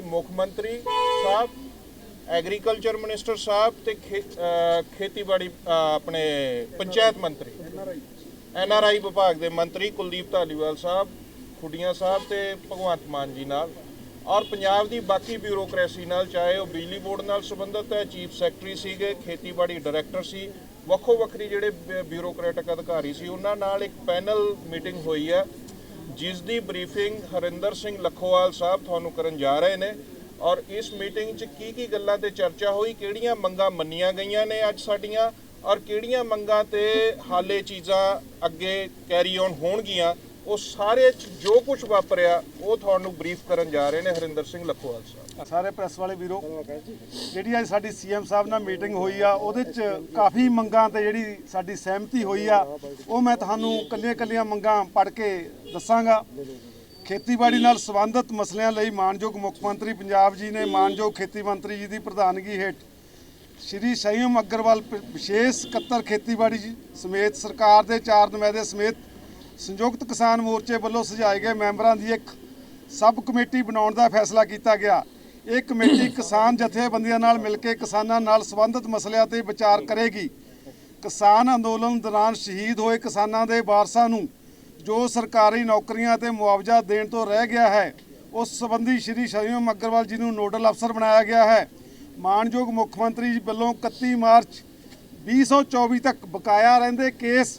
ਮੁੱਖ ਮੰਤਰੀ ਸਾਹਿਬ agriculture minister ਸਾਹਿਬ ਤੇ ਖੇ- ਖੇਤੀਬਾੜੀ ਆਪਣੇ ਪੰਚਾਇਤ ਮੰਤਰੀ ਐੱਨ ਆਰ ਆਈ ਵਿਭਾਗ ਦੇ ਮੰਤਰੀ ਕੁਲਦੀਪ ਧਾਲੀਵਾਲ ਸਾਹਿਬ, ਖੁੱਡੀਆਂ ਸਾਹਿਬ ਤੇ ਭਗਵੰਤ ਮਾਨ ਜੀ ਨਾਲ ਔਰ ਪੰਜਾਬ ਦੀ ਬਾਕੀ ਬਿਊਰੋਕ੍ਰੇਸੀ ਨਾਲ, ਚਾਹੇ ਉਹ ਬਿਜਲੀ ਬੋਰਡ ਨਾਲ ਸੰਬੰਧਿਤ ਹੈ ਚੀਫ ਸੈਕਟਰੀ ਸੀਗੇ, ਖੇਤੀਬਾੜੀ ਡਾਇਰੈਕਟਰ ਸੀ, ਵੱਖੋ ਵੱਖਰੀ ਜਿਹੜੇ ਬਿ- ਬਿਊਰੋਕਰੈਟਿਕ ਅਧਿਕਾਰੀ ਸੀ, ਉਹਨਾਂ ਨਾਲ ਇੱਕ ਪੈਨਲ ਮੀਟਿੰਗ ਹੋਈ ਹੈ ਜਿਸ ਦੀ ਬਰੀਫਿੰਗ ਹਰਿੰਦਰ ਸਿੰਘ ਲਖੋਵਾਲ ਸਾਹਿਬ ਤੁਹਾਨੂੰ ਕਰਨ ਜਾ ਰਹੇ ਨੇ ਔਰ ਇਸ ਮੀਟਿੰਗ 'ਚ ਕੀ ਕੀ ਗੱਲਾਂ ਤੇ ਚਰਚਾ ਹੋਈ, ਕਿਹੜੀਆਂ ਮੰਗਾਂ ਮੰਨੀਆਂ ਗਈਆਂ ਨੇ ਅੱਜ ਸਾਡੀਆਂ ਔਰ ਕਿਹੜੀਆਂ ਮੰਗਾਂ ਤੇ ਹਾਲੇ ਚੀਜ਼ਾਂ ਅੱਗੇ ਕੈਰੀ ਔਨ ਹੋਣਗੀਆਂ, ਉਹ ਸਾਰੇ 'ਚ ਜੋ ਕੁਝ ਵਾਪਰਿਆ, ਉਹ ਤੁਹਾਨੂੰ ਬਰੀਫ ਕਰਨ ਜਾ ਰਹੇ ਨੇ ਹਰਿੰਦਰ ਸਿੰਘ ਲਖੋਵਾਲ ਸਾਹਿਬ। ਸਾਰੇ ਪ੍ਰੈਸ ਵਾਲੇ ਵੀਰੋ। ਜਿਹੜੀ ਅੱਜ ਸਾਡੀ ਸੀਐਮ ਸਾਹਿਬ ਨਾਲ ਮੀਟਿੰਗ ਹੋਈ ਆ, ਉਹਦੇ ਚ ਕਾਫੀ ਮੰਗਾਂ ਤੇ ਜਿਹੜੀ ਸਾਡੀ ਸਹਿਮਤੀ ਹੋਈ ਆ, ਉਹ ਮੈਂ ਤੁਹਾਨੂੰ ਕੱਲੀਆਂ ਕੱਲੀਆਂ ਮੰਗਾਂ ਪੜ੍ਹ ਕੇ ਦੱਸਾਂਗਾ। ਖੇਤੀਬਾੜੀ ਨਾਲ ਸੰਬੰਧਿਤ ਮਸਲਿਆਂ ਲਈ ਮਾਨਯੋਗ ਮੁੱਖ ਮੰਤਰੀ ਪੰਜਾਬ ਜੀ ਨੇ ਮਾਨਯੋਗ ਖੇਤੀ ਮੰਤਰੀ ਜੀ ਦੀ ਪ੍ਰਧਾਨਗੀ ਹੇਠ ਸ਼੍ਰੀ ਸੰਯਮ ਅਗਰਵਾਲ ਵਿਸ਼ੇਸ਼ ਸਕੱਤਰ ਖੇਤੀਬਾੜੀ ਸਮੇਤ ਸਰਕਾਰ ਦੇ ਚਾਰ ਨੁਮਾਇੰਦੇ ਸਮੇਤ ਸੰਯੁਕਤ ਕਿਸਾਨ ਮੋਰਚੇ ਵੱਲੋਂ ਸੁਝਾਏ ਗਏ ਮੈਂਬਰਾਂ ਦੀ ਇੱਕ ਸਬ ਕਮੇਟੀ ਬਣਾਉਣ ਦਾ ਫੈਸਲਾ ਕੀਤਾ ਗਿਆ। ਇਹ ਕਮੇਟੀ ਕਿਸਾਨ ਜਥੇਬੰਦੀਆਂ ਨਾਲ ਮਿਲ ਕੇ ਕਿਸਾਨਾਂ ਨਾਲ ਸੰਬੰਧਿਤ ਮਸਲਿਆਂ ਤੇ ਵਿਚਾਰ ਕਰੇਗੀ। ਕਿਸਾਨ ਅੰਦੋਲਨ ਦੌਰਾਨ ਸ਼ਹੀਦ ਹੋਏ ਕਿਸਾਨਾਂ ਦੇ ਵਾਰਸਾਂ ਨੂੰ ਜੋ ਸਰਕਾਰੀ ਨੌਕਰੀਆਂ ਤੇ ਮੁਆਵਜ਼ਾ ਦੇਣ ਤੋਂ ਰਹਿ ਗਿਆ ਹੈ, ਉਸ ਸੰਬੰਧੀ ਸ਼੍ਰੀ ਸ਼ਰੀਮ ਅਗਰਵਾਲ ਜੀ ਨੂੰ ਨੋਡਲ ਅਫਸਰ ਬਣਾਇਆ ਗਿਆ ਹੈ। ਮਾਨਯੋਗ ਮੁੱਖ ਮੰਤਰੀ ਜੀ ਵੱਲੋਂ 31 ਮਾਰਚ 2024 ਤੱਕ ਬਕਾਇਆ ਰਹਿੰਦੇ ਕੇਸ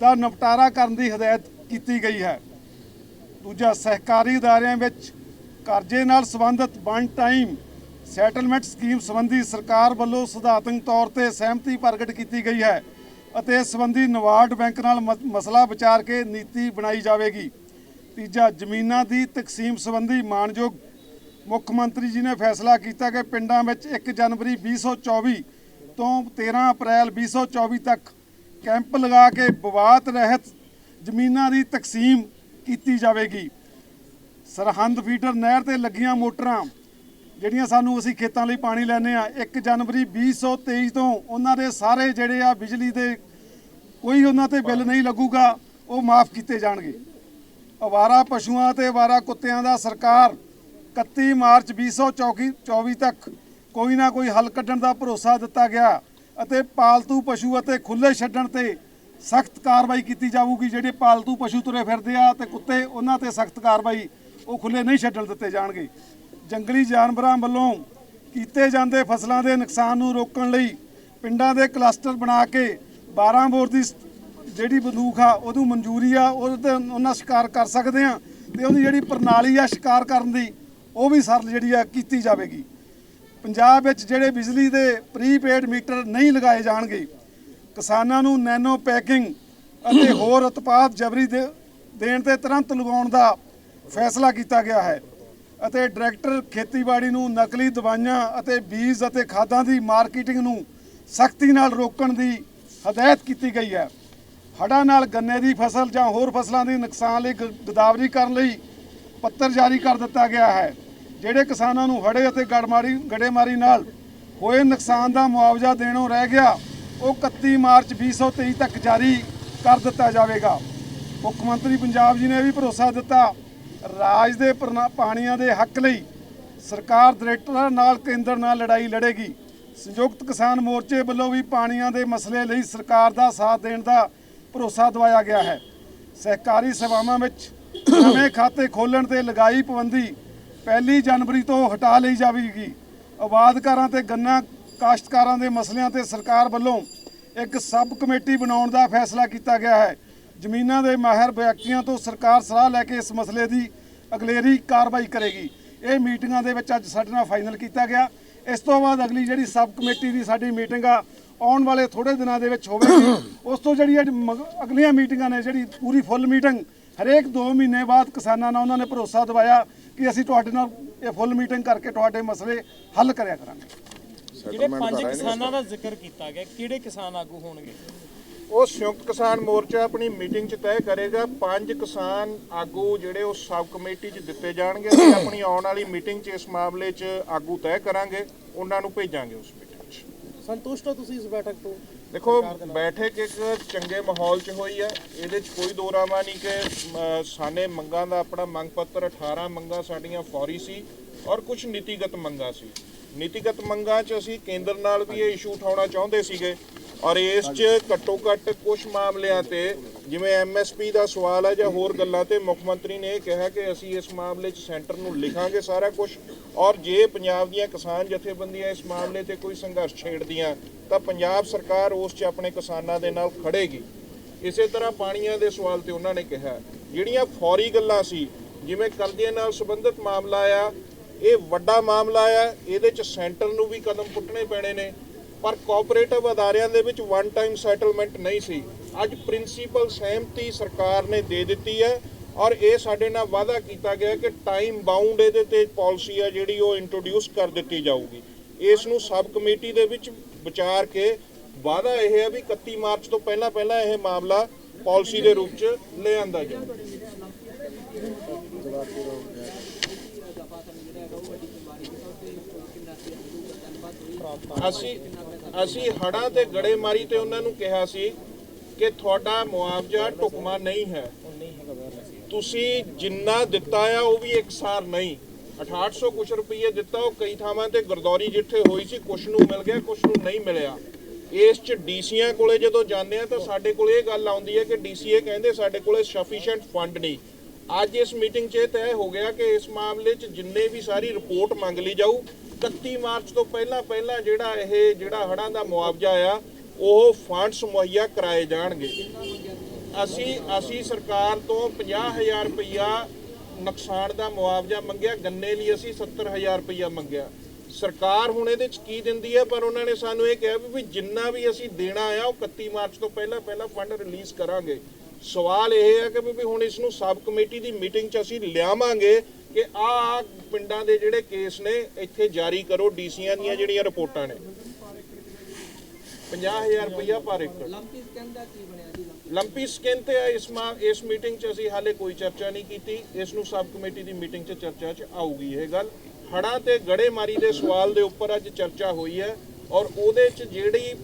ਦਾ ਨਿਪਟਾਰਾ ਕਰਨ ਦੀ ਹਦਾਇਤ ਕੀਤੀ ਗਈ ਹੈ। ਦੂਜਾ, ਸਹਿਕਾਰੀ ਅਦਾਰਿਆਂ ਵਿੱਚ ਕਰਜ਼ੇ ਨਾਲ ਸੰਬੰਧਿਤ ਵਨ ਟਾਈਮ ਸੈਟਲਮੈਂਟ ਸਕੀਮ ਸੰਬੰਧੀ ਸਰਕਾਰ ਵੱਲੋਂ ਸਿਧਾਂਤਕ ਤੌਰ ਤੇ ਸਹਿਮਤੀ ਪ੍ਰਗਟ ਕੀਤੀ ਗਈ ਹੈ ਅਤੇ ਇਸ ਸੰਬੰਧੀ ਨਵਾਰਡ ਬੈਂਕ ਨਾਲ ਮ- ਮਸਲਾ ਵਿਚਾਰ ਕੇ ਨੀਤੀ ਬਣਾਈ ਜਾਵੇਗੀ। ਤੀਜਾ, ਜ਼ਮੀਨਾਂ ਦੀ ਤਕਸੀਮ ਸੰਬੰਧੀ ਮਾਨਯੋਗ ਮੁੱਖ ਮੰਤਰੀ ਜੀ ਨੇ ਫੈਸਲਾ ਕੀਤਾ ਕਿ ਪਿੰਡਾਂ ਵਿੱਚ 1 ਜਨਵਰੀ 2024 ਤੋਂ 13 ਅਪ੍ਰੈਲ 2024 ਤੱਕ ਕੈਂਪ ਲਗਾ ਕੇ ਵਿਵਾਦ ਰਹਿਤ ਜ਼ਮੀਨਾਂ ਦੀ ਤਕਸੀਮ ਕੀਤੀ ਜਾਵੇਗੀ। ਸਰਹੰਦ ਫੀਡਰ ਨਹਿਰ ਤੇ ਲੱਗੀਆਂ ਮੋਟਰਾਂ, ਜਿਹੜੀਆਂ ਸਾਨੂੰ ਅਸੀਂ ਖੇਤਾਂ ਲਈ ਪਾਣੀ ਲੈਨੇ ਆ 1 ਜਨਵਰੀ 2023 ਤੋਂ ਉਹਨਾਂ ਦੇ ਸਾਰੇ ਜਿਹੜੇ ਆ ਬਿਜਲੀ ਦੇ ਕੋਈ ਉਹਨਾਂ ਤੇ ਬਿੱਲ ਨਹੀਂ ਲੱਗੂਗਾ, ਉਹ ਮਾਫ ਕੀਤੇ ਜਾਣਗੇ। ਅਵਾਰਾ ਪਸ਼ੂਆਂ ਤੇ ਅਵਾਰਾ ਕੁੱਤਿਆਂ ਦਾ ਸਰਕਾਰ 31 ਮਾਰਚ 2024 ਤੱਕ ਕੋਈ ਨਾ ਕੋਈ ਹੱਲ ਕੱਢਣ ਦਾ ਭਰੋਸਾ ਦਿੱਤਾ ਗਿਆ ਅਤੇ ਪਾਲਤੂ ਪਸ਼ੂ ਅਤੇ ਖੁੱਲੇ ਛੱਡਣ ਤੇ ਸਖਤ ਕਾਰਵਾਈ ਕੀਤੀ ਜਾਊਗੀ। ਜਿਹੜੇ ਪਾਲਤੂ ਪਸ਼ੂ ਤੁਰੇ ਫਿਰਦੇ ਆ ਤੇ ਕੁੱਤੇ, ਉਹਨਾਂ ਤੇ ਸਖਤ ਕਾਰਵਾਈ ਉਹ ਖੁੱਲੇ ਨਹੀਂ ਛੱਡਣ ਦਿੱਤੇ ਜਾਣਗੇ। ਜੰਗਲੀ ਜਾਨਵਰਾਂ ਵੱਲੋਂ ਕੀਤੇ ਜਾਂਦੇ ਫਸਲਾਂ ਦੇ ਨੁਕਸਾਨ ਨੂੰ ਰੋਕਣ ਲਈ ਪਿੰਡਾਂ ਦੇ ਕਲਸਟਰ ਬਣਾ ਕੇ 12 ਬੋਰ ਦੀ ਜਿਹੜੀ ਬੰਦੂਕ ਆ, ਉਹਨੂੰ ਮਨਜ਼ੂਰੀ ਆ, ਉਹਦੇ ਉਹਨਾਂ ਸ਼ਿਕਾਰ ਕਰ ਸਕਦੇ ਆ ਤੇ ਉਹਦੀ ਜਿਹੜੀ ਪ੍ਰਣਾਲੀ ਆ ਸ਼ਿਕਾਰ ਕਰਨ ਦੀ, ਉਹ ਵੀ ਸਰਲ ਜਿਹੜੀ ਆ ਕੀਤੀ ਜਾਵੇਗੀ। ਪੰਜਾਬ ਵਿੱਚ ਜਿਹੜੇ ਬਿਜਲੀ ਦੇ ਪ੍ਰੀਪੇਡ ਮੀਟਰ ਨਹੀਂ ਲਗਾਏ ਜਾਣਗੇ, ਕਿਸਾਨਾਂ ਨੂੰ ਨੈਨੋ ਪੈਕਿੰਗ ਅਤੇ ਹੋਰ ਉਤਪਾਦ ਜਬਰੀ ਦੇ, ਦੇਣ ਤੇ ਤੁਰੰਤ ਲਗਾਉਣ ਦਾ ਫੈਸਲਾ ਕੀਤਾ ਗਿਆ ਹੈ ਅਤੇ ਡਾਇਰੈਕਟਰ ਖੇਤੀਬਾੜੀ ਨੂੰ ਨਕਲੀ ਦਵਾਈਆਂ ਅਤੇ ਬੀਜ ਅਤੇ ਖਾਦਾਂ ਦੀ ਮਾਰਕੀਟਿੰਗ ਨੂੰ ਸਖਤੀ ਨਾਲ ਰੋਕਣ ਦੀ ਹਦਾਇਤ ਕੀਤੀ ਗਈ ਹੈ। ਹੜ੍ਹਾਂ ਨਾਲ ਗੰਨੇ ਦੀ ਫਸਲ ਜਾਂ ਹੋਰ ਫਸਲਾਂ ਦੇ ਨੁਕਸਾਨ ਲਈ ਗ- ਗਦਾਵਰੀ ਕਰਨ ਲਈ ਪੱਤਰ ਜਾਰੀ ਕਰ ਦਿੱਤਾ ਗਿਆ ਹੈ, ਜਿਹੜੇ ਕਿਸਾਨਾਂ ਨੂੰ ਹੜੇ ਅਤੇ ਗੜਮਾਰੀ ਗੜੇਮਾਰੀ ਨਾਲ ਹੋਏ ਨੁਕਸਾਨ ਦਾ ਮੁਆਵਜ਼ਾ ਦੇਣੋਂ ਰਹਿ ਗਿਆ, ਉਹ 31 ਮਾਰਚ 2023 ਤੱਕ ਜਾਰੀ ਕਰ ਦਿੱਤਾ ਜਾਵੇਗਾ। ਮੁੱਖ ਮੰਤਰੀ ਪੰਜਾਬ ਜੀ ਨੇ ਵੀ ਭਰੋਸਾ ਦਿੱਤਾ ਰਾਜ ਦੇ ਪ੍ਰਨਾ- ਪਾਣੀਆਂ ਦੇ ਹੱਕ ਲਈ ਸਰਕਾਰ ਡਾਇਰੈਕਟਰਾਂ ਨਾਲ ਕੇਂਦਰ ਨਾਲ ਲੜਾਈ ਲੜੇਗੀ। ਸੰਯੁਕਤ ਕਿਸਾਨ ਮੋਰਚੇ ਵੱਲੋਂ ਵੀ ਪਾਣੀਆਂ ਦੇ ਮਸਲੇ ਲਈ ਸਰਕਾਰ ਦਾ ਸਾਥ ਦੇਣ ਦਾ ਭਰੋਸਾ ਦਵਾਇਆ ਗਿਆ ਹੈ। ਸਹਿਕਾਰੀ ਸਭਾਵਾਂ ਵਿੱਚ ਨਵੇਂ ਖਾਤੇ ਖੋਲ੍ਹਣ ਤੇ ਲਗਾਈ ਪਾਬੰਦੀ ਪਹਿਲੀ ਜਨਵਰੀ ਤੋਂ ਹਟਾ ਲਈ ਜਾਵੇਗੀ। ਆਬਾਦਕਾਰਾਂ ਤੇ ਗੰਨਾ ਕਾਸ਼ਤਕਾਰਾਂ ਦੇ ਮਸਲਿਆਂ ਤੇ ਸਰਕਾਰ ਵੱਲੋਂ ਇੱਕ ਸਬ ਕਮੇਟੀ ਬਣਾਉਣ ਦਾ ਫੈਸਲਾ ਕੀਤਾ ਗਿਆ ਹੈ। ਜ਼ਮੀਨਾਂ ਦੇ ਮਾਹਿਰ ਵਿਅਕਤੀਆਂ ਤੋਂ ਸਰਕਾਰ ਸਲਾਹ ਲੈ ਕੇ ਇਸ ਮਸਲੇ ਦੀ ਅਗਲੇਰੀ ਕਾਰਵਾਈ ਕਰੇਗੀ। ਇਹ ਮੀਟਿੰਗਾਂ ਦੇ ਵਿੱਚ ਅੱਜ ਸਾਡੇ ਨਾਲ ਫਾਈਨਲ ਕੀਤਾ ਗਿਆ। ਇਸ ਤੋਂ ਬਾਅਦ ਅਗਲੀ ਜਿਹੜੀ ਸਬ ਕਮੇਟੀ ਦੀ ਸਾਡੀ ਮੀਟਿੰਗ ਆ ਆਉਣ ਵਾਲੇ ਥੋੜੇ ਦਿਨਾਂ ਦੇ ਵਿੱਚ ਹੋਵੇਗੀ। ਉਸ ਤੋਂ ਜਿਹੜੀ ਅੱਜ ਮਗ- ਅਗਲੀਆਂ ਮੀਟਿੰਗਾਂ ਨੇ ਜਿਹੜੀ ਪੂਰੀ ਫੁੱਲ ਮੀਟਿੰਗ ਹਰੇਕ 2 ਮਹੀਨੇ ਬਾਅਦ ਕਿਸਾਨਾਂ ਨਾਲ ਉਹਨਾਂ ਨੇ ਭਰੋਸਾ ਦਿਵਾਇਆ ਕਿ ਅਸੀਂ ਤੁਹਾਡੇ ਨਾਲ ਇਹ ਫੁੱਲ ਮੀਟਿੰਗ ਕਰਕੇ ਤੁਹਾਡੇ ਮਸਲੇ ਹੱਲ ਕਰਿਆ ਕਰਾਂਗੇ। ਜਿਹੜੇ ਪੰਜ ਕਿਸਾਨਾਂ ਦਾ ਜ਼ਿਕਰ ਕੀਤਾ ਗਿਆ ਕਿਹੜੇ ਕਿਸਾਨ ਆਗੂ ਹੋਣਗੇ? ਉਹ ਸੰਯੁਕਤ ਕਿਸਾਨ ਮੋਰਚਾ ਆਪਣੀ ਮੀਟਿੰਗ 'ਚ ਤੈਅ ਕਰੇਗਾ ਪੰਜ ਕਿਸਾਨ ਆਗੂ ਜਿਹੜੇ ਉਹ ਸਬ ਕਮੇਟੀ 'ਚ ਦਿੱਤੇ ਜਾਣਗੇ ਅਸੀਂ ਆਪਣੀ ਆਉਣ ਵਾਲੀ ਮੀਟਿੰਗ 'ਚ ਇਸ ਮਾਮਲੇ 'ਚ ਆਗੂ ਤੈਅ ਕਰਾਂਗੇ ਉਹਨਾਂ ਨੂੰ ਭੇਜਾਂਗੇ ਉਸ ਮੀਟਿੰਗ 'ਚ। ਸੰਤੁਸ਼ਟ ਹੋ ਤੁਸੀਂ ਇਸ ਬੈਠਕ ਤੋਂ? ਦੇਖੋ ਬੈਠਕ ਇੱਕ ਚੰਗੇ ਮਾਹੌਲ 'ਚ ਹੋਈ ਹੈ ਇਹਦੇ 'ਚ ਕੋਈ ਦੋਰਾਵਾ ਨਹੀਂ ਕਿ ਸਾਨੇ ਮੰਗਾਂ ਦਾ ਆਪਣਾ ਮੰਗ ਪੱਤਰ 18 ਮੰਗਾਂ ਸਾਡੀਆਂ ਫੌਰੀ ਸੀ ਔਰ ਕੁਝ ਨੀਤੀਗਤ ਮੰਗਾਂ ਸੀ। ਨੀਤੀਗਤ ਮੰਗਾਂ 'ਚ ਅਸੀਂ ਕੇਂਦਰ ਨਾਲ ਵੀ ਇਹ ਇਸ਼ੂ ਉਠਾਉਣਾ ਚਾਹੁੰਦੇ ਸੀਗੇ ਔਰ ਇਸ 'ਚ ਘੱਟੋ ਘੱਟ ਕੁਝ ਮਾਮਲਿਆਂ ਤੇ ਜਿਵੇਂ ਐਮਐਸਪੀ ਦਾ ਸਵਾਲ ਹੈ ਜਾਂ ਹੋਰ ਗੱਲਾਂ ਤੇ ਮੁੱਖ ਮੰਤਰੀ ਨੇ ਇਹ ਕਿਹਾ ਕਿ ਅਸੀਂ ਇਸ ਮਾਮਲੇ 'ਚ ਸੈਂਟਰ ਨੂੰ ਲਿਖਾਂਗੇ ਸਾਰਾ ਕੁਝ ਔਰ ਜੇ ਪੰਜਾਬ ਦੀਆਂ ਕਿਸਾਨ ਜਥੇਬੰਦੀਆਂ ਇਸ ਮਾਮਲੇ ਤੇ ਕੋਈ ਸੰਘਰਸ਼ ਛੇੜਦੀਆਂ, ਤਾਂ ਪੰਜਾਬ ਸਰਕਾਰ ਉਸ 'ਚ ਆਪਣੇ ਕਿਸਾਨਾਂ ਦੇ ਨਾਲ ਖੜੇਗੀ। ਇਸੇ ਤਰ੍ਹਾਂ ਪਾਣੀਆਂ ਦੇ ਸਵਾਲ ਤੇ ਉਹਨਾਂ ਨੇ ਕਿਹਾ, ਜਿਹੜੀਆਂ ਫੌਰੀ ਗੱਲਾਂ ਸੀ, ਜਿਵੇਂ ਕਰਜ਼ੇ ਨਾਲ ਸੰਬੰਧਿਤ ਮਾਮਲਾ ਆ, ਇਹ ਵੱਡਾ ਮਾਮਲਾ ਆ, ਇਹਦੇ 'ਚ ਸੈਂਟਰ ਨੂੰ ਵੀ ਕਦਮ ਪੁੱਟਣੇ ਪੈਣੇ ਨੇ। ਪਰ ਕੋਆਪਰੇਟਿਵ ਅਦਾਰਿਆਂ ਦੇ ਵਿੱਚ ਵਨ ਟਾਈਮ ਸੈਟਲਮੈਂਟ ਨਹੀਂ ਸੀ। ਅੱਜ ਪ੍ਰਿੰਸੀਪਲ ਸਹਿਮਤੀ ਸਰਕਾਰ ਨੇ ਦੇ ਦਿੱਤੀ ਹੈ ਔਰ ਇਹ ਸਾਡੇ ਨਾਲ ਵਾਅਦਾ ਕੀਤਾ ਗਿਆ ਕਿ ਟਾਈਮ ਬਾਉਂਡ ਇਹਦੇ ਤੇ ਪਾਲਿਸੀ ਆ ਜਿਹੜੀ ਉਹ ਇੰਟਰੋਡਿਊਸ ਕਰ ਦਿੱਤੀ ਜਾਊਗੀ। ਇਸ ਨੂੰ ਸਬ ਕਮੇਟੀ ਦੇ ਵਿੱਚ ਵਿਚਾਰ ਕੇ ਵਾਅਦਾ ਇਹ ਹੈ ਵੀ 31 ਮਾਰਚ ਤੋਂ ਪਹਿਲਾਂ ਪਹਿਲਾਂ ਇਹ ਮਾਮਲਾ ਪਾਲਿਸੀ ਦੇ ਰੂਪ 'ਚ ਲਿਆਂਦਾ ਆਂਦਾ ਅਸੀਂ ਅਸੀਂ ਹੜਾਂ ਤੇ ਗੜੇਮਾਰੀ ਤੇ ਉਹਨਾਂ ਨੂੰ ਕਿਹਾ ਸੀ ਕਿ ਤੁਹਾਡਾ ਮੁਆਵਜ਼ਾ ਢੁਕਮਾ ਨਹੀਂ ਹੈ। ਤੁਸੀਂ ਜਿੰਨਾ ਦਿੱਤਾ ਆ, ਉਹ ਵੀ ਇਕਸਾਰ ਨਹੀਂ। 6800 ਕੁਛ ਰੁਪਏ ਦਿੱਤਾ, ਉਹ ਕਈ ਥਾਵਾਂ ਤੇ ਗਰਦੌਰੀ ਜਿੱਥੇ ਹੋਈ ਸੀ, ਕੁਛ ਨੂੰ ਮਿਲ ਗਿਆ, ਕੁਛ ਨੂੰ ਨਹੀਂ ਮਿਲਿਆ। ਇਸ ਚ ਡੀਸੀਆਂ ਕੋਲੇ ਜਦੋਂ ਜਾਂਦੇ ਆ ਤਾਂ ਸਾਡੇ ਕੋਲੇ ਇਹ ਗੱਲ ਆਉਂਦੀ ਹੈ ਕਿ ਡੀਸੀਏ ਕਹਿੰਦੇ ਸਾਡੇ ਕੋਲੇ ਸਫੀਸ਼ੀਐਂਟ ਫੰਡ ਨਹੀਂ। ਅੱਜ ਇਸ ਮੀਟਿੰਗ 'ਚ ਇਹ ਤੈਅ ਹੋ ਗਿਆ ਕਿ ਇਸ ਮਾਮਲੇ 'ਚ ਜਿੰਨੇ ਵੀ ਸਾਰੀ ਰਿਪੋਰਟ ਮੰਗ ਲਈ ਜਾਊ 31 ਮਾਰਚ ਤੋਂ ਪਹਿਲਾਂ ਪਹਿਲਾਂ ਜਿਹੜਾ ਇਹ ਜਿਹੜਾ ਹੜਾਂ ਦਾ ਮੁਆਵਜ਼ਾ ਆ, ਉਹ ਫੰਡਸ ਮੁਹੱਈਆ ਕਰਾਏ ਜਾਣਗੇ। ਅਸੀਂ ਅਸੀਂ ਸਰਕਾਰ ਤੋਂ 50000 ਰੁਪਇਆ ਨੁਕਸਾਨ ਦਾ ਮੁਆਵਜ਼ਾ ਮੰਗਿਆ, ਗੰਨੇ ਲਈ ਅਸੀਂ 70000 ਰੁਪਇਆ ਮੰਗਿਆ। ਸਰਕਾਰ ਹੁਣ ਇਹਦੇ ਚ ਕੀ ਦਿੰਦੀ ਹੈ? ਪਰ ਉਹਨਾਂ ਨੇ ਸਾਨੂੰ ਇਹ ਕਿਹਾ ਵੀ ਵੀ ਜਿੰਨਾ ਵੀ ਅਸੀਂ ਦੇਣਾ ਆ, ਉਹ 31 ਮਾਰਚ ਤੋਂ ਪਹਿਲਾਂ ਪਹਿਲਾਂ ਫੰਡ ਰਿਲੀਜ਼ ਕਰਾਂਗੇ। ਸਵਾਲ ਇਹ ਹੈ ਕਿ ਵੀ ਵੀ ਹੁਣ ਇਸ ਨੂੰ ਸਬ ਕਮੇਟੀ ਦੀ ਮੀਟਿੰਗ 'ਚ ਅਸੀਂ ਲਿਆਵਾਂਗੇ ਕਿ ਆਹ ਪਿੰਡਾਂ ਦੇ ਜਿਹੜੇ ਕੇਸ ਨੇ ਇੱਥੇ ਜਾਰੀ ਕਰੋ ਡੀਸੀਆਂ ਦੀਆਂ ਜਿਹੜੀਆਂ ਰਿਪੋਰਟਾਂ ਨੇ। 50000 ਰੁਪਇਆ ਪਰ ਏਕੜ। ਲੰਪੀ ਸਕੈਨ ਦਾ ਕੀ ਬਣਿਆ ਜੀ? ਲੰਪੀ ਸਕਿਨ ਤੇ ਇਸ ਮਾ ਇਸ ਮੀਟਿੰਗ 'ਚ ਅਸੀਂ ਹਾਲੇ ਕੋਈ ਚਰਚਾ ਨਹੀਂ ਕੀਤੀ। ਇਸ ਨੂੰ ਸਬ ਕਮੇਟੀ ਦੀ ਮੀਟਿੰਗ 'ਚ ਚਰਚਾ 'ਚ ਆਊਗੀ ਇਹ ਗੱਲ। ਹੜਾਂ ਤੇ ਗੜੇਮਾਰੀ ਦੇ ਸਵਾਲ ਦੇ ਉੱਪਰ ਅੱਜ ਚਰਚਾ ਹੋਈ ਹੈ ਔਰ ਉਹਦੇ 'ਚ ਜਿਹੜੀ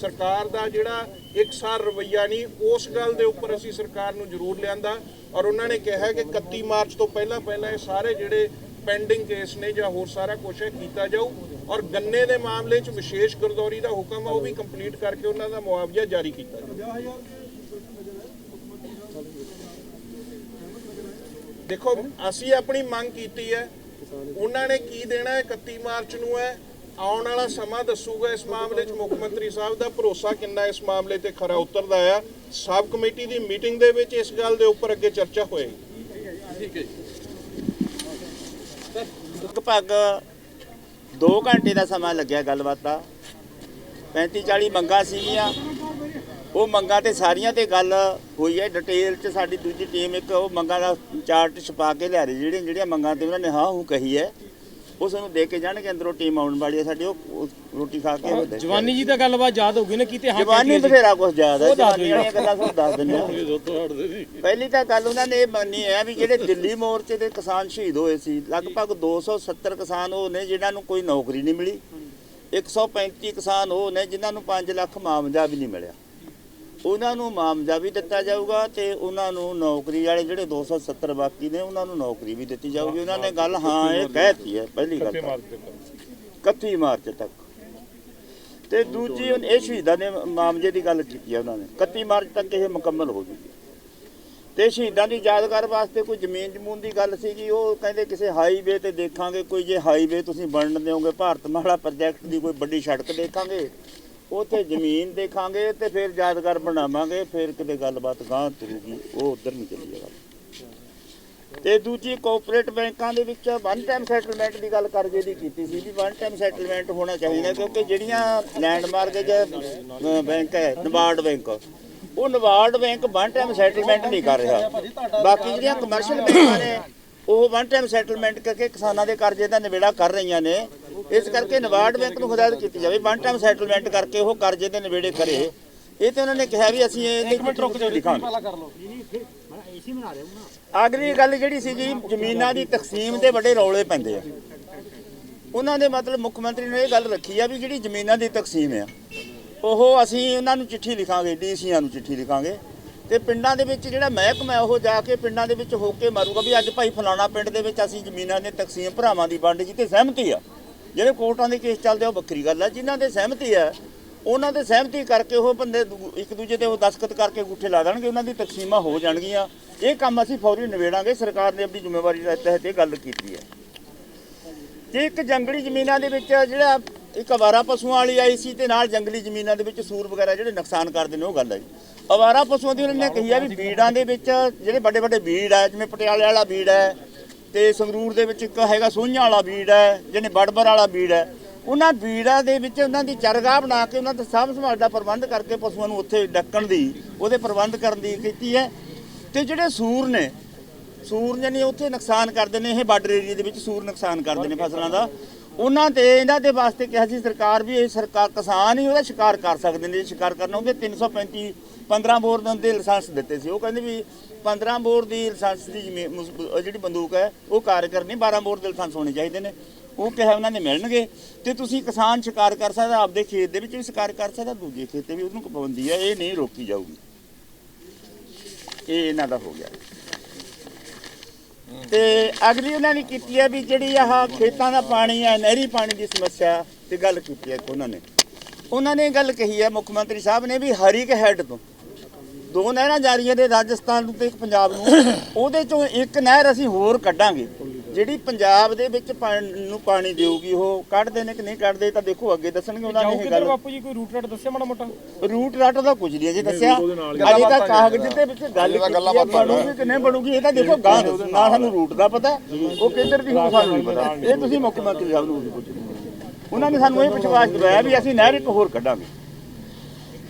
ਸਰਕਾਰ ਦਾ ਜਿਹੜਾ ਇਕਸਾਰ ਰਵੱਈਆ ਨਹੀਂ, ਉਸ ਗੱਲ ਦੇ ਉੱਪਰ ਅਸੀਂ ਸਰਕਾਰ ਨੂੰ ਜ਼ਰੂਰ ਲਿਆਂਦਾ। ਔਰ ਉਹਨਾਂ ਨੇ ਕਿਹਾ ਕਿ 31 ਮਾਰਚ ਤੋਂ ਪਹਿਲਾਂ ਪਹਿਲਾਂ ਇਹ ਸਾਰੇ ਜਿਹੜੇ ਪੈਂਡਿੰਗ ਕੇਸ ਨੇ ਜਾਂ ਹੋਰ ਸਾਰਾ ਕੁਝ ਹੈ ਕੀਤਾ ਜਾਊ। ਔਰ ਗੰਨੇ ਦੇ ਮਾਮਲੇ 'ਚ ਵਿਸ਼ੇਸ਼ ਗਰਦੌਰੀ ਦਾ ਹੁਕਮ ਆ, ਉਹ ਵੀ ਕੰਪਲੀਟ ਕਰਕੇ ਉਹਨਾਂ ਦਾ ਮੁਆਵਜ਼ਾ ਜਾਰੀ ਕੀਤਾ ਜਾਊ। ਦੇਖੋ, ਅਸੀਂ ਆਪਣੀ ਮੰਗ ਕੀਤੀ ਹੈ। ਉਹਨਾਂ ਨੇ ਕੀ ਦੇਣਾ ਹੈ 31 ਮਾਰਚ ਨੂੰ ਹੈ? ਆਉਣ ਵਾਲਾ ਸਮਾਂ ਦੱਸੂਗਾ ਇਸ ਮਾਮਲੇ 'ਚ ਮੁੱਖ ਮੰਤਰੀ ਸਾਹਿਬ ਦਾ ਭਰੋਸਾ ਕਿੰਨਾ ਇਸ ਮਾਮਲੇ ਤੇ ਖਰਾ ਉਤਰਦਾ ਆ। ਸਬ ਕਮੇਟੀ ਦੀ ਮੀਟਿੰਗ ਦੇ ਵਿੱਚ ਇਸ ਗੱਲ ਦੇ ਉੱਪਰ ਅੱਗੇ ਚਰਚਾ ਹੋਏਗੀ। ਲਗਭਗ 2 ਘੰਟੇ ਦਾ ਸਮਾਂ ਲੱਗਿਆ ਗੱਲਬਾਤ ਦਾ। 35 40 ਮੰਗਾਂ ਸੀਗੀਆਂ। ਉਹ ਮੰਗਾਂ ਤੇ ਸਾਰੀਆਂ ਤੇ ਗੱਲ ਹੋਈ ਹੈ। ਡਿਟੇਲ ਚ ਸਾਡੀ ਦੂਜੀ ਟੀਮ ਇੱਕ ਉਹ ਮੰਗਾਂ ਦਾ ਚਾਰਟ ਛਪਾ ਕੇ ਲਿਆ ਰਹੀ ਜਿਹੜੀਆਂ ਜਿਹੜੀਆਂ ਮੰਗਾਂ ਤੇ ਉਹਨਾਂ ਨੇ ਹਾਂ ਹੂੰ ਕਹੀ ਹੈ। ਉਸ ਨੂੰ ਦੇ ਕੇ ਜਾਣਗੇ ਅੰਦਰੋਂ ਟੀਮ ਆਉਣ ਵਾਲੀ ਹੈ ਸਾਡੀ ਉਹ ਉਹ ਰੋਟੀ ਖਾ ਕੇ ਉਹ ਦੇ ਜਵਾਨੀ ਜੀ ਦਾ ਗੱਲਬਾਤ ਯਾਦ ਹੋ ਗਈ ਨਾ ਕਿਤੇ ਹਾਂ ਜਵਾਨੀ। ਬਥੇਰਾ ਕੁਝ ਜ਼ਿਆਦਾ ਉਹ ਦੱਸ ਜਵਾਨੀ ਵਾਲੀਆਂ ਗੱਲਾਂ ਤੁਹਾਨੂੰ ਦੱਸ ਦਿੰਦੇ ਹਾਂ। ਪਹਿਲੀ ਤਾਂ ਗੱਲ ਉਹਨਾਂ ਨੇ ਇਹ ਮੰਨੀ ਹੈ ਵੀ ਜਿਹੜੇ ਦਿੱਲੀ ਮੋਰਚੇ ਦੇ ਕਿਸਾਨ ਸ਼ਹੀਦ ਹੋਏ ਸੀ ਲਗਭਗ 270 ਕਿਸਾਨ ਉਹ ਨੇ ਜਿਨ੍ਹਾਂ ਨੂੰ ਕੋਈ ਨੌਕਰੀ ਨਹੀਂ ਮਿਲੀ 135 ਕਿਸਾਨ ਉਹ ਨੇ ਜਿਨ੍ਹਾਂ ਨੂੰ 5 ਲੱਖ ਮਾਮਜਾ ਵੀ ਨਹੀਂ ਮਿਲਿਆ। ਉਹਨਾਂ ਨੂੰ ਮਾਮਜਾ ਵੀ ਦਿੱਤਾ ਜਾਊਗਾ ਤੇ ਉਹਨਾਂ ਨੂੰ ਨੌਕਰੀ ਵਾਲੇ ਜਿਹੜੇ 270 ਬਾਕੀ ਨੇ ਉਹਨਾਂ ਨੂੰ ਨੌਕਰੀ ਵੀ ਦਿੱਤੀ ਜਾਊਗੀ। ਉਹਨਾਂ ਨੇ ਗੱਲ ਹਾਂ ਇਹ ਕਹਿਤੀ ਹੈ ਪਹਿਲੀ ਗੱਲ ਤਾਂ। 31 ਮਾਰਚ ਤੱਕ। ਤੇ ਦੂਜੀ ਉਹ- ਇਹ ਸ਼ਹੀਦਾਂ ਦੇ ਮਾਮਲੇ ਦੀ ਗੱਲ ਕੀਤੀ ਹੈ ਉਹਨਾਂ ਨੇ। 31 ਮਾਰਚ ਤੱਕ ਇਹ ਮੁਕੰਮਲ ਹੋ ਜੂਗੀ। ਤੇ ਸ਼ਹੀਦਾਂ ਦੀ ਯਾਦਗਾਰ ਵਾਸਤੇ ਕੋਈ ਜ਼ਮੀਨ ਜਮੂਨ ਦੀ ਗੱਲ ਸੀਗੀ ਉਹ ਕਹਿੰਦੇ ਕਿਸੇ ਹਾਈਵੇ ਤੇ ਦੇਖਾਂਗੇ ਕੋਈ ਜੇ ਹਾਈਵੇ ਤੁਸੀਂ ਬਣਨ ਦਿਓਗੇ ਭਾਰਤਮਾਲਾ ਪ੍ਰੋਜੈਕਟ ਦੀ ਕੋਈ ਵੱਡੀ ਸੜਕ ਦੇਖਾਂਗੇ। ਉੱਥੇ ਜ਼ਮੀਨ ਦੇਖਾਂਗੇ ਤੇ ਫਿਰ ਯਾਦਗਾਰ ਬਣਾਵਾਂਗੇ, ਫਿਰ ਕਿਤੇ ਗੱਲਬਾਤ ਗਾਂ ਤੁਰੂਗੀ, ਉਹ ਉਧਰ ਨਹੀਂ ਚੱਲੀ ਜਾਏਗਾ। ਤੇ ਦੂਜੀ ਕੋਆਪਰੇਟ ਬੈਂਕਾਂ ਦੇ ਵਿੱਚ ਵਨ ਟਾਈਮ ਸੈਟਲਮੈਂਟ ਦੀ ਗੱਲ ਕਰਜੇ ਦੀ ਕੀਤੀ ਸੀ ਵੀ ਵਨ ਟਾਈਮ ਸੈਟਲਮੈਂਟ ਹੋਣਾ ਚਾਹੀਦਾ ਕਿਉਂਕਿ ਜਿਹੜੀਆਂ ਲੈਂਡ ਮਾਰਗੇਜ ਬੈਂਕ ਹੈ ਨਬਾਰਡ ਬੈਂਕ ਉਹ NABARD bank one time settlement ਨਹੀਂ ਕਰ ਰਿਹਾ। ਬਾਕੀ ਜਿਹੜੀਆਂ ਕਮਰਸ਼ੀਅਲ ਬੈਂਕਾਂ ਨੇ, ਉਹ ਵਨ ਟਾਈਮ ਸੈਟਲਮੈਂਟ ਕਰਕੇ ਕਿਸਾਨਾਂ ਦੇ ਕਰਜ਼ੇ ਦਾ ਨਿਬੇੜਾ ਕਰ ਰਹੀਆਂ ਨੇ। ਇਸ ਕਰਕੇ ਨਬਾਰਡ ਬੈਂਕ ਨੂੰ ਹਦਾਇਤ ਕੀਤੀ ਜਾਵੇ ਵਨ ਟਾਈਮ ਸੈਟਲਮੈਂਟ ਕਰਕੇ ਉਹ ਕਰਜ਼ੇ ਦੇ ਨਿਬੇੜੇ ਕਰੇ। ਇਹ ਤੇ ਉਹਨਾਂ ਨੇ ਕਿਹਾ ਵੀ ਅਸੀਂ ਇਹ ਇੱਕ ਮਿੰਟ ਰੁਕ ਜਾਓ। ਲਿਖਾਂਗੇ ਅਗਲੀ ਗੱਲ ਜਿਹੜੀ ਸੀ ਜੀ ਜ਼ਮੀਨਾਂ ਦੀ ਤਕਸੀਮ ਦੇ ਵੱਡੇ ਰੌਲੇ ਪੈਂਦੇ ਆ। ਉਹਨਾਂ ਦੇ ਮਤਲਬ ਮੁੱਖ ਮੰਤਰੀ ਨੇ ਇਹ ਗੱਲ ਰੱਖੀ ਆ ਵੀ ਜਿਹੜੀ ਜ਼ਮੀਨਾਂ ਦੀ ਤਕਸੀਮ ਆ ਉਹ ਅਸੀਂ ਉਹਨਾਂ ਨੂੰ ਚਿੱਠੀ ਲਿਖਾਂਗੇ ਡੀਸੀਆਂ ਨੂੰ ਚਿੱਠੀ ਲਿਖਾਂਗੇ। ਤੇ ਪਿੰਡਾਂ ਦੇ ਵਿੱਚ ਜਿਹੜਾ ਮਹਿਕਮਾ ਉਹ ਜਾ ਕੇ ਪਿੰਡਾਂ ਦੇ ਵਿੱਚ ਹੋ ਕੇ ਮਾਰੂਗਾ ਵੀ ਅੱਜ ਭਾਈ ਫਲਾਣਾ ਪਿੰਡ ਦੇ ਵਿੱਚ ਅਸੀਂ ਜ਼ਮੀਨਾਂ ਦੇ ਤਕਸੀਮ ਭਰਾਵਾਂ ਦੀ ਵੰਡ ਜਿੱਤੇ ਸਹਿਮਤੀ ਆ। ਜਿਹੜੇ ਕੋਰਟਾਂ ਦੇ ਕੇਸ ਚੱਲਦੇ ਆ, ਉਹ ਵੱਖਰੀ ਗੱਲ ਆ। ਜਿਨ੍ਹਾਂ ਦੇ ਸਹਿਮਤੀ ਆ, ਉਹਨਾਂ ਦੇ ਸਹਿਮਤੀ ਕਰਕੇ ਉਹ ਬੰਦੇ ਇੱਕ ਦੂਜੇ ਤੇ ਉਹ ਦਸਖਤ ਕਰਕੇ ਅੰਗੂਠੇ ਲਾ ਦੇਣਗੇ, ਉਹਨਾਂ ਦੀ ਤਕਸੀਮਾਂ ਹੋ ਜਾਣਗੀਆਂ। ਇਹ ਕੰਮ ਅਸੀਂ ਫੌਰੀ ਨਿਬੇੜਾਂਗੇ। ਸਰਕਾਰ ਨੇ ਆਪਣੀ ਜ਼ਿੰਮੇਵਾਰੀ ਦੇ ਤਹਿਤ ਇਹ ਗੱਲ ਕੀਤੀ ਹੈ। ਤੇ ਇੱਕ ਜੰਗਲੀ ਜ਼ਮੀਨਾਂ ਦੇ ਵਿੱਚ ਜਿਹੜਾ ਇੱਕ ਅਵਾਰਾ ਪਸ਼ੂਆਂ ਵਾਲੀ ਆਈ ਸੀ ਤੇ ਨਾਲ ਜੰਗਲੀ ਜ਼ਮੀਨਾਂ ਦੇ ਵਿੱਚ ਸੂਰ ਵਗੈਰਾ ਜਿਹੜੇ ਨੁਕਸਾਨ ਕਰਦੇ ਨੇ, ਉਹ ਗੱਲ ਹੈ ਅਵਾਰਾ ਪਸ਼ੂਆਂ ਦੀ ਉਹਨਾਂ ਨੇ ਕਹੀ ਆ ਵੀ ਬੀੜਾਂ ਦੇ ਵਿੱਚ ਜਿਹੜੇ ਵੱਡੇ ਵੱਡੇ ਬੀੜ ਹੈ ਜਿਵੇਂ ਪਟਿਆਲੇ ਵਾਲਾ ਬੀੜ ਹੈ ਤੇ ਸੰਗਰੂਰ ਦੇ ਵਿੱਚ ਇੱਕ ਹੈਗਾ ਸੋਹੀਆਂ ਵਾਲਾ ਬੀੜ ਹੈ, ਜਿਹਨੇ ਬੜਬਰ ਵਾਲਾ ਬੀੜ ਹੈ। ਉਹਨਾਂ ਬੀੜਾਂ ਦੇ ਵਿੱਚ ਉਹਨਾਂ ਦੀ ਚਰਗਾਹ ਬਣਾ ਕੇ ਉਹਨਾਂ ਦਾ ਸਾਂਭ ਸੰਭਾਲ ਦਾ ਪ੍ਰਬੰਧ ਕਰਕੇ ਪਸ਼ੂਆਂ ਨੂੰ ਉੱਥੇ ਡੱਕਣ ਦੀ, ਉਹਦੇ ਪ੍ਰਬੰਧ ਕਰਨ ਦੀ ਕੀਤੀ ਹੈ। ਤੇ ਜਿਹੜੇ ਸੂਰ ਨੇ, ਸੂਰ ਜਾਨੀ ਉੱਥੇ ਨੁਕਸਾਨ ਕਰਦੇ ਨੇ, ਇਹ ਬਾਰਡਰ ਏਰੀਆ ਦੇ ਵਿੱਚ ਸੂਰ ਨੁਕਸਾਨ ਕਰਦੇ ਨੇ ਫਸਲਾਂ ਦਾ। ਉਹਨਾਂ ਤੇ ਇਹਨਾਂ ਦੇ ਵਾਸਤੇ ਕਿਹਾ ਸੀ ਸਰਕਾਰ ਵੀ ਇਹ ਸਰਕਾਰ ਕਿਸਾਨ ਹੀ ਉਹਦਾ ਸ਼ਿਕਾਰ ਕਰ ਸਕਦੇ ਨੇ, ਜੇ ਸ਼ਿਕਾਰ ਕਰਨਾ ਉਹਦੇ 335 15 ਬੋਰ ਦੇ ਲਾਇਸੈਂਸ ਦਿੱਤੇ ਸੀ। ਉਹ ਕਹਿੰਦੇ ਵੀ 15 ਬੋਰ ਦੀ ਲਾਇਸੈਂਸ ਦੀ ਜ਼ਮੀਨ ਮੁਸ- ਉਹ ਜਿਹੜੀ ਬੰਦੂਕ ਹੈ, ਉਹ ਕਾਰਗਰ ਨਹੀਂ 12 ਬੋਰ ਦੇ ਲਾਇਸੈਂਸ ਹੋਣੇ ਚਾਹੀਦੇ ਨੇ। ਉਹ ਕਿਹਾ ਉਹਨਾਂ ਨੇ ਮਿਲਣਗੇ। ਤੇ ਤੁਸੀਂ ਕਿਸਾਨ ਸ਼ਿਕਾਰ ਕਰ ਸਕਦਾ, ਆਪਦੇ ਖੇਤ ਦੇ ਵਿੱਚ ਵੀ ਸ਼ਿਕਾਰ ਕਰ ਸਕਦਾ, ਦੂਜੇ ਖੇਤ ਤੇ ਵੀ ਉਹਨੂੰ ਪਾਬੰਦੀ ਹੈ, ਇਹ ਨਹੀਂ ਰੋਕੀ ਜਾਊਗੀ। ਇਹ ਇਹਨਾਂ ਦਾ ਹੋ ਗਿਆ। ਤੇ ਅਗਲੀ ਉਹਨਾਂ ਨੇ ਕੀਤੀ ਹੈ ਵੀ ਜਿਹੜੀ ਆਹ ਖੇਤਾਂ ਦਾ ਪਾਣੀ ਹੈ, ਨਹਿਰੀ ਪਾਣੀ ਦੀ ਸਮੱਸਿਆ ਤੇ ਗੱਲ ਕੀਤੀ ਹੈ ਇੱਕ ਉਹਨਾਂ ਨੇ। ਉਹਨਾਂ ਨੇ ਇਹ ਗੱਲ ਕਹੀ ਹੈ, ਮੁੱਖ ਮੰਤਰੀ ਸਾਹਿਬ ਨੇ ਵੀ ਹਰ ਇੱਕ ਹੈੱਡ ਤੋਂ ਦੋ ਨਹਿਰਾਂ ਜਾਰੀਆਂ ਨੇ ਰਾਜਸਥਾਨ ਨੂੰ ਤੇ ਇੱਕ ਪੰਜਾਬ ਨੂੰ। ਉਹਦੇ ਚੋਂ ਇੱਕ ਨਹਿਰ ਅਸੀਂ ਹੋਰ ਕੱਢਾਂਗੇ। ਜਿਹੜੀ ਪੰਜਾਬ ਦੇ ਵਿੱਚ ਪਾਣੀ ਨੂੰ ਪਾਣੀ ਦੇਊਗੀ ਉਹ ਕੱਢਦੇ ਨੇ ਕਿ ਨਹੀਂ ਕੱਢਦੇ ਤਾਂ ਦੇਖੋ ਅੱਗੇ ਦੱਸਣਗੇ ਉਹਨਾਂ ਨੇ ਇਹ ਗੱਲ। ਬਾਪੂ ਜੀ ਕੋਈ ਰੂਟ ਰਟ ਦੱਸਿਆ ਮਾੜਾ ਮੋਟਾ? ਰੂਟ ਰਾਟ ਦਾ ਕੁਝ ਨਹੀਂ ਅਜੇ ਦੱਸਿਆ। ਅਜੇ ਤਾਂ ਕਾਗਜ਼ ਦੇ ਵਿੱਚ ਗੱਲ ਬਣੂਗੀ ਕਿ ਨਹੀਂ ਬਣੂਗੀ ਇਹ ਤਾਂ ਦੇਖੋ ਗਾਂ। ਨਾ ਸਾਨੂੰ ਰੂਟ ਦਾ ਪਤਾ। ਉਹ ਕਿੱਧਰ ਦੀ ਹੋਊ ਸਾਨੂੰ ਨਹੀਂ ਪਤਾ। ਇਹ ਤੁਸੀਂ ਮੁੱਖ ਮੰਤਰੀ ਸਾਹਿਬ ਨੂੰ ਪੁੱਛੋ। ਉਹਨਾਂ ਨੇ ਸਾਨੂੰ ਇਹ ਵਿਸ਼ਵਾਸ ਦਿਵਾਇਆ ਵੀ ਅਸੀਂ ਨਹਿਰ ਇੱਕ ਹੋਰ ਕੱਢਾਂਗੇ।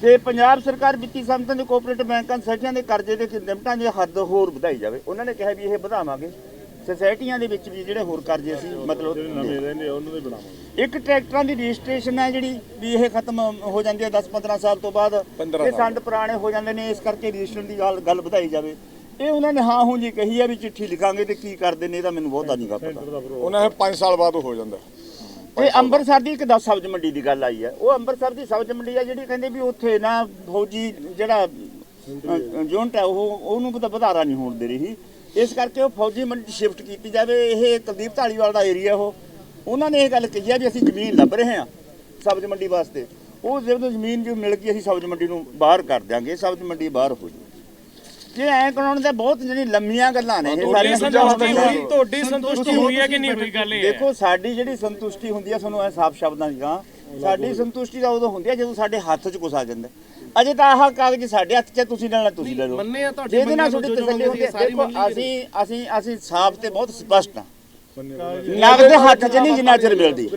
ਤੇ ਪੰਜਾਬ ਸਰਕਾਰ ਵਿੱਤੀ ਸੰਸਥਾ ਦੇ ਕੋਆਪਰੇਟਿਵ ਬੈਂਕਾਂ ਸੋਸਾਇਟੀਆਂ ਦੇ ਕਰਜ਼ੇ ਦੇ ਲਿਮਟਾਂ ਦੀ ਹੱਦ ਹੋਰ ਵਧਾਈ ਜਾਵੇ। ਉਹਨਾਂ ਨੇ ਕਿਹਾ ਵੀ ਇਹ ਵਧਾਵਾਂਗੇ। ਸੁਸਾਇਟੀਆਂ ਦੇ ਵਿੱਚ ਵੀ ਜਿਹੜੇ ਹੋਰ ਕਰਜ਼ੇ ਸੀ ਮਤਲਬ ਨਵੇਂ ਰਹਿੰਦੇ ਉਹਨਾਂ ਦੇ ਬਣਾਵਾਂਗੇ। ਇੱਕ ਟਰੈਕਟਰਾਂ ਦੀ ਰਜਿਸਟ੍ਰੇਸ਼ਨ ਹੈ ਜਿਹੜੀ ਵੀ ਇਹ ਖਤਮ ਹੋ ਜਾਂਦੀ ਹੈ 10-15 ਸਾਲ ਤੋਂ ਬਾਅਦ। ਇਹ ਸੰਦ ਪੁਰਾਣੇ ਹੋ ਜਾਂਦੇ ਨੇ ਇਸ ਕਰਕੇ ਰਜਿਸਟ੍ਰੇਸ਼ਨ ਦੀ ਗੱਲ ਗੱਲ ਵਧਾਈ ਜਾਵੇ। ਇਹ ਉਹਨਾਂ ਨੇ ਹਾਂ ਹੂੰ ਜੀ ਕਹੀ ਹੈ ਵੀ ਚਿੱਠੀ ਲਿਖਾਂਗੇ ਤੇ ਕੀ ਕਰਦੇ ਨੇ ਇਹਦਾ ਮੈਨੂੰ ਬਹੁਤਾ ਨਹੀਂ ਪਤਾ। ਉਹਨਾਂ ਇਹ 5 ਸਾਲ ਬਾਅਦ ਹੋ ਜਾਂਦਾ। ਤੇ ਅੰਮ੍ਰਿਤਸਰ ਦੀ ਇੱਕ ਦਸ ਸਬਜ਼ ਮੰਡੀ ਦੀ ਗੱਲ ਆਈ ਹੈ। ਉਹ ਅੰਮ੍ਰਿਤਸਰ ਦੀ ਸਬਜ਼ ਮੰਡੀ ਆ ਜਿਹੜੀ ਕਹਿੰਦੇ ਵੀ ਉੱਥੇ ਨਾ ਫੌਜੀ ਜਿਹੜਾ ਜੁਨਟ ਹੈ ਉਹ ਉਹਨੂੰ ਪਤਾ ਵਧਾਰਾ ਨਹੀਂ ਹੋਣ ਦੇ ਰਹੀ। ਇਸ ਕਰਕੇ ਉਹ ਫੌਜੀ ਮੰਡੀ ਸ਼ਿਫਟ ਕੀਤੀ ਜਾਵੇ। ਇਹ ਕੁਲਦੀਪ ਢਾਲੀਵਾਲ ਦਾ ਏਰੀਆ ਉਹ। ਉਹਨਾਂ ਨੇ ਇਹ ਗੱਲ ਕਹੀ ਹੈ ਵੀ ਅਸੀਂ ਜ਼ਮੀਨ ਲੱਭ ਰਹੇ ਹਾਂ ਸਬਜ਼ ਮੰਡੀ ਵਾਸਤੇ। ਉਹ ਜਦੋਂ ਜ਼ਮੀਨ ਜੋ ਮਿਲ ਗਈ ਅਸੀਂ ਸਬਜ਼ ਮੰਡੀ ਨੂੰ ਬਾਹਰ ਕਰ ਦਿਆਂਗੇ। ਸਬਜ਼ ਮੰਡੀ ਬਾਹਰ ਹੋ ਜੂ। ਜੇ ਐਂ ਕਰਾਉਣ ਦੇ ਬਹੁਤ ਜਿਹੜੀ ਲੰਮੀਆਂ ਗੱਲਾਂ ਨੇ ਇਹ ਤੁਹਾਡੀ ਸੰਤੁਸ਼ਟੀ ਹੋਈ ਤੁਹਾਡੀ ਸੰਤੁਸ਼ਟੀ ਹੋਈ ਹੈ ਕਿ ਨਹੀਂ ਹੋਈ? ਗੱਲ ਇਹ ਹੈ। ਦੇਖੋ ਸਾਡੀ ਜਿਹੜੀ ਸੰਤੁਸ਼ਟੀ ਹੁੰਦੀ ਹੈ ਤੁਹਾਨੂੰ ਇਹ ਸਾਫ਼ ਸ਼ਬਦਾਂ 'ਚ ਕਹਾਂ ਸਾਡੀ ਸੰਤੁਸ਼ਟੀ ਤਾਂ ਉਦੋਂ ਹੁੰਦੀ ਹੈ ਜਦੋਂ ਸਾਡੇ ਹੱਥ 'ਚ ਕੁਛ ਆ ਜਾਂਦਾ। ਅਜੇ ਤਾਂ ਆਹ ਕਾਗਜ਼ ਸਾਡੇ ਹੱਥ 'ਚ ਹੈ, ਤੁਸੀਂ ਲੈਣਾ ਤੁਸੀਂ ਲੈ ਲਓ। ਮੰਨੇ ਆ ਤੁਹਾਡੀ ਜਿਹਦੇ ਨਾਲ ਤੁਹਾਡੀ ਜੋ ਜੋ ਤਸੱਲੀ ਹੁੰਦੀ ਹੈ ਦੇਖੋ ਅਸੀਂ ਅਸੀਂ ਅਸੀਂ ਸਾਫ਼ ਤੇ ਬਹੁਤ ਸਪਸ਼ਟ ਹਾਂ ਨਗਦ ਹੱਥ 'ਚ ਨਹੀਂ ਜਿੰਨਾ ਚਿਰ ਮਿਲਦੀ।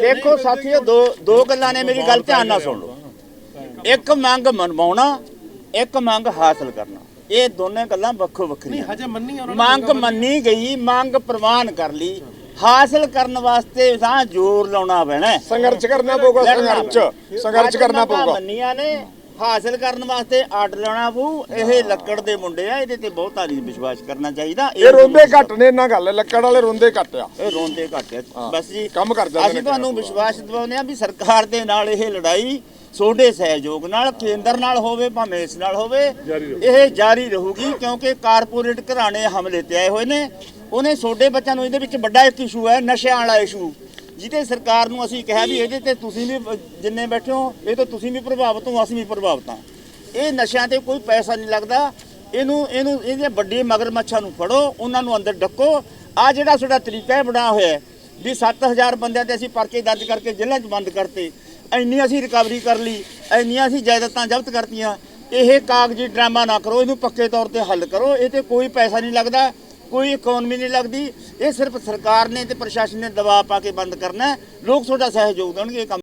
ਦੇਖੋ ਸਾਥੀਓ ਦੋ ਦੋ ਗੱਲਾਂ ਨੇ ਮੇਰੀ ਗੱਲ ਧਿਆਨ ਨਾਲ ਸੁਣ ਲਓ। ਇੱਕ ਮੰਗ ਮਨਵਾਉਣਾ ਇੱਕ ਮੰਗ ਹਾਸਲ ਕਰਨਾ। ਇਹ ਦੋਨੇ ਗੱਲਾਂ ਵੱਖੋ ਵੱਖਰੀਆਂ। ਹਜੇ ਮੰਨੀ ਉਹਨਾਂ ਮੰਗ ਮੰਨੀ ਗਈ ਮੰਗ ਪ੍ਰਵਾਨ ਕਰ ਲਈ। ਹਾਸਲ ਕਰਨ ਵਾਸਤੇ ਤਾਂ ਜ਼ੋਰ ਲਾਉਣਾ ਪੈਣਾ। ਹੈ। ਸੰਘਰਸ਼ ਕਰਨਾ ਪਊਗਾ ਸੰਘਰਸ਼। ਸੰਘਰਸ਼ ਕਰਨਾ ਪਊਗਾ। ਮੰਨੀਆਂ ਨੇ ਹਾਸਲ ਕਰਨ ਵਾਸਤੇ ਆਟ ਲਾਉਣਾ ਪਊ। ਇਹ ਲੱਕੜ ਦੇ ਮੁੰਡੇ ਆ ਇਹਦੇ ਤੇ ਬਹੁਤਾ ਨਹੀਂ ਵਿਸ਼ਵਾਸ ਕਰਨਾ ਚਾਹੀਦਾ। ਇਹ ਰੋਂਦੇ ਘੱਟ ਨੇ ਇਹਨਾਂ ਗੱਲ ਲੱਕੜ ਵਾਲੇ ਰੋਂਦੇ ਘੱਟ ਆ। ਇਹ ਰੋਂਦੇ ਘੱਟ ਆ। ਬਸ ਜੀ ਕੰਮ ਕਰ ਜਾਂਦੇ ਅਸੀਂ ਤੁਹਾਨੂੰ ਵਿਸ਼ਵਾਸ ਦਿਵਾਉਂਦੇ ਆ ਵੀ ਸਰਕਾਰ ਦੇ ਨਾਲ ਇਹ ਲੜਾਈ ਸੋਡੇ ਸਹਿਯੋਗ ਨਾਲ ਕੇਂਦਰ ਨਾਲ ਹੋਵੇ ਭਾਵੇਂ ਇਸ ਨਾਲ ਹੋਵੇ ਇਹ ਜਾਰੀ ਰਹੂਗੀ ਕਿਉਂਕਿ ਕਾਰਪੋਰੇਟ ਘਰਾਣੇ ਹਮਲੇ ਤੇ ਆਏ ਹੋਏ ਨੇ। ਉਹਨੇ ਸੋਡੇ ਬੱਚਿਆਂ ਨੂੰ ਇਹਦੇ ਵਿੱਚ ਵੱਡਾ ਇੱਕ ਇਸ਼ੂ ਹੈ ਨਸ਼ਿਆਂ ਵਾਲਾ ਇਸ਼ੂ ਜਿਹਦੇ ਸਰਕਾਰ ਨੂੰ ਅਸੀਂ ਕਿਹਾ ਵੀ ਇਹਦੇ ਤੇ ਤੁਸੀਂ ਵੀ ਜਿੰਨੇ ਬੈਠੇ ਹੋ ਇਹ ਤੋਂ ਤੁਸੀਂ ਵੀ ਪ੍ਰਭਾਵਿਤ ਹੋ ਅਸੀਂ ਵੀ ਪ੍ਰਭਾਵਿਤ ਹਾਂ। ਇਹ ਨਸ਼ਿਆਂ ਤੇ ਕੋਈ ਪੈਸਾ ਨਹੀਂ ਲੱਗਦਾ। ਇਹਨੂੰ ਇਹਨੂੰ ਇਹਦੇ ਵੱਡੇ ਮਗਰਮੱਛਾਂ ਨੂੰ ਫੜੋ ਉਹਨਾਂ ਨੂੰ ਅੰਦਰ ਡੱਕੋ। ਆ ਜਿਹੜਾ ਸਾਡਾ ਤਰੀਕਾ ਹੈ ਬਣਾ ਹੋਇਆ ਹੈ, ਵੀ 7000 ਬੰਦਿਆਂ ਤੇ ਅਸੀਂ ਪਰਚੇ ਦਰਜ ਕਰਕੇ ਜੇਲ੍ਹਾਂ 'ਚ ਬੰਦ ਕਰਤੇ। ਇੰਨੀ ਅਸੀਂ ਰਿਕਵਰੀ ਕਰ ਲਈ ਇੰਨੀਆਂ ਅਸੀਂ ਜਾਇਦਾਦਾਂ ਜ਼ਬਤ ਕਰਤੀਆਂ। ਇਹ ਕਾਗਜ਼ੀ ਡਰਾਮਾ ਨਾ ਕਰੋ ਇਹਨੂੰ ਪੱਕੇ ਤੌਰ ਤੇ ਹੱਲ ਕਰੋ। ਇਹ ਤੇ ਕੋਈ ਪੈਸਾ ਨਹੀਂ ਲੱਗਦਾ। ਕੋਈ ਇਕਨੋਮੀ ਨਹੀਂ ਲੱਗਦੀ। ਇਹ ਸਿਰਫ ਸਰਕਾਰ ਨੇ ਤੇ ਪ੍ਰਸ਼ਾਸਨ ਨੇ ਦਬਾਅ ਪਾ ਕੇ ਬੰਦ ਕਰਨਾ ਲੋਕ ਤੁਹਾਡਾ ਸਹਿਯੋਗ ਦੇਣਗੇ ਇਹ ਕੰਮ।